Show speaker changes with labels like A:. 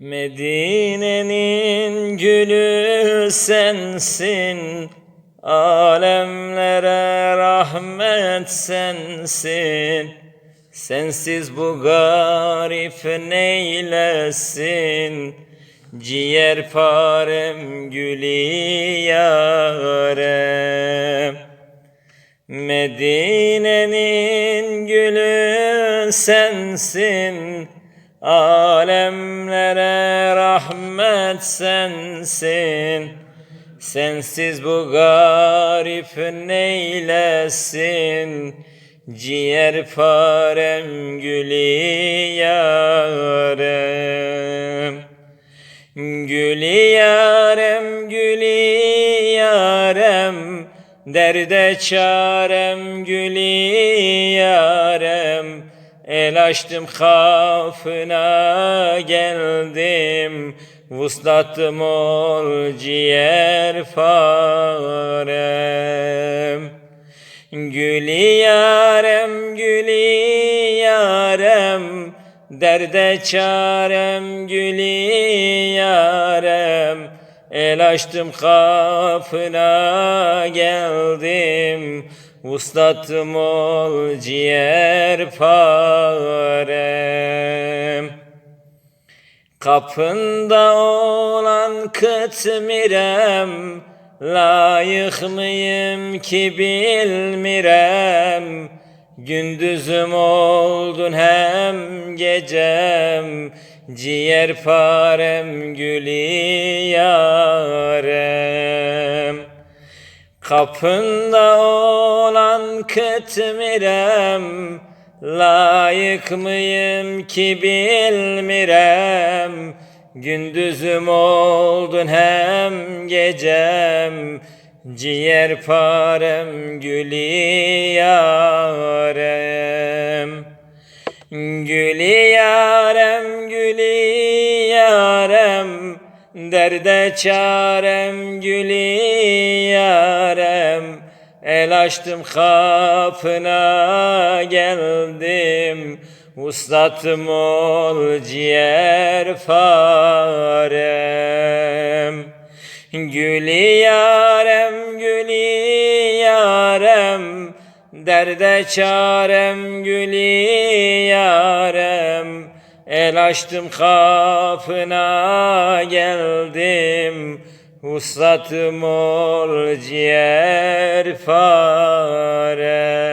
A: Medine'nin gülü sensin, alemlere rahmet sensin. Sensiz bu garip neylesin, ciğerparem gülü yarem. Medine'nin gülü sensin, alemlere rahmet sensin. Sensiz bu garip neylesin, ciğerparem gülü yarem. Gülü yarem, gülü yarem, derde çarem gülü yarem. El açtım kafına geldim, vuslatım ol ciğer farem. Gülü yarem, gülü yarem, derde çarem gülü yarem. El açtım kapına geldim, Vuslatım ol ciğer parem. Kapında olan kıtmirem Layık mıyım ki bilmirem Gündüzüm oldun hem gecem Ciğer parem gülü yarem Kapında olan kıtmirem Layık mıyım ki bilmirem. Gündüzüm oldun hem gecem Ciğer parem gülü yarem. Gülü yarem gülü yarem Derde çarem gülü yarem. El açtım kapına geldim. Vuslatım ol ciğer farem. Gülü yarem gülü yarem. Derde çarem gülü yarem El açtım kapına geldim. Vuslatım ol ciğer farem